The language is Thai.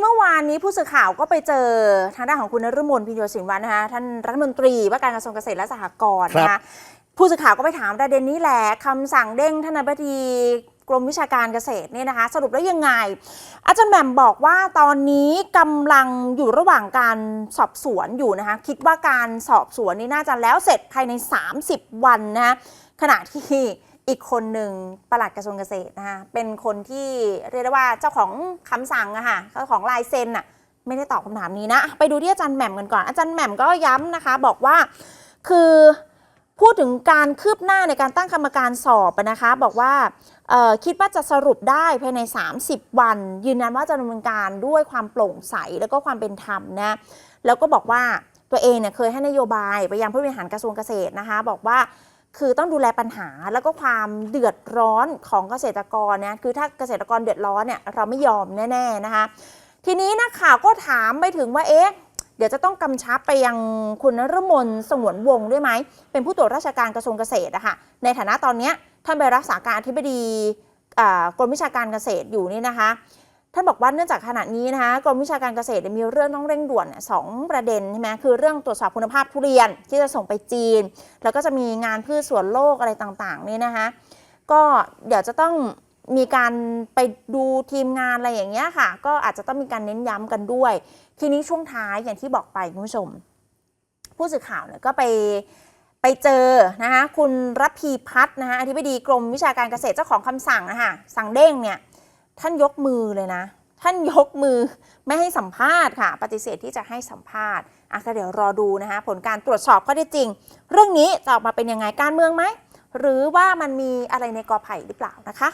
เมื่อวานนี้ผู้สื่อข่าวก็ไปเจอทางด้านของคุณนฤมลพิญโยสินวัฒน์นะคะท่านรัฐมนตรีว่าการกระทรวงเกษตรและสหกรณ์นะคะผู้สื่อข่าวก็ไปถามประเด็นนี้แหละคำสั่งเด้งท่านนายบดีกรมวิชาการเกษตรเนี่ยนะคะ สรุปแล้วยังไง อาจารย์แหม่มบอกว่าตอนนี้กำลังอยู่ระหว่างการสอบสวนอยู่นะคะ คิดว่าการสอบสวนนี้น่าจะแล้วเสร็จภายใน 30 วันนะคะขณะที่ อีกคนหนึ่งปลัดกระทรวงเกษตรนะคะเป็นคนที่เรียกได้ว่าเจ้าของคำสั่งอะค่ะเจ้าของลายเซ็นอะไม่ได้ตอบคำถามนี้นะ ไปดูที่อาจารย์แหม่มกันก่อน อาจารย์แหม่มก็ย้ำนะคะ บอกว่าคือพูดถึงการคืบหน้าในการตั้งกรรมการสอบนะคะ บอกว่าคิดว่าจะสรุปได้ภายใน 30 วัน ยืนยันว่าจะดำเนินการด้วยความโปร่งใสแล้วก็ความเป็นธรรมนะแล้วก็บอกว่าตัวเองเนี่ยเคยให้นโยบายไปยังผู้บริหารกระทรวงเกษตรนะคะ บอกว่า คือต้องดูแลปัญหาแล้วก็ความเดือดร้อนของเกษตรกรเนี่ยคือถ้าเกษตรกรเดือดร้อนเนี่ยเราไม่ยอมแน่ๆนะคะทีนี้นักข่าวก็ถามไปถึงว่าเอ๊ะเดี๋ยวจะต้องกำชับไปยังคุณนรมนสงวนวงด้วยไหม เป็นผู้ตรวจราชการกระทรวงเกษตรอะค่ะ ในฐานะตอนนี้ท่านไปรักษาการอธิบดีกรมวิชาการเกษตรอยู่นี่นะคะ ท่านบอกว่าเนื่องจากขณะนี้นะคะกรมวิชาการเกษตรมีเรื่องต้องเร่งด่วนสองประเด็นใช่ไหมคือเรื่องตรวจสอบคุณภาพทุเรียนที่จะส่งไปจีน แล้วก็จะมีงานพืชสวนโลกอะไรต่างๆนี่นะคะก็เดี๋ยวจะต้องมีการไปดูทีมงานอะไรอย่างเงี้ยค่ะ ก็อาจจะต้องมีการเน้นย้ำกันด้วย ทีนี้ช่วงท้ายอย่างที่บอกไปคุณผู้ชม ผู้สื่อข่าวเนี่ยก็ไปไปเจอนะคะคุณรัพีพัฒน์นะคะอธิบดีกรมวิชาการเกษตรเจ้าของคำสั่งนะคะสั่งเด้งเนี่ย ท่านยกมือเลยนะ ท่านยกมือไม่ให้สัมภาษณ์ค่ะ ปฏิเสธที่จะให้สัมภาษณ์อะก็เดี๋ยวรอดูนะคะ ผลการตรวจสอบข้อเท็จจริง เรื่องนี้จะออกมาเป็นยังไงการเมืองไหมหรือว่ามันมีอะไรในกอไผ่หรือเปล่านะคะ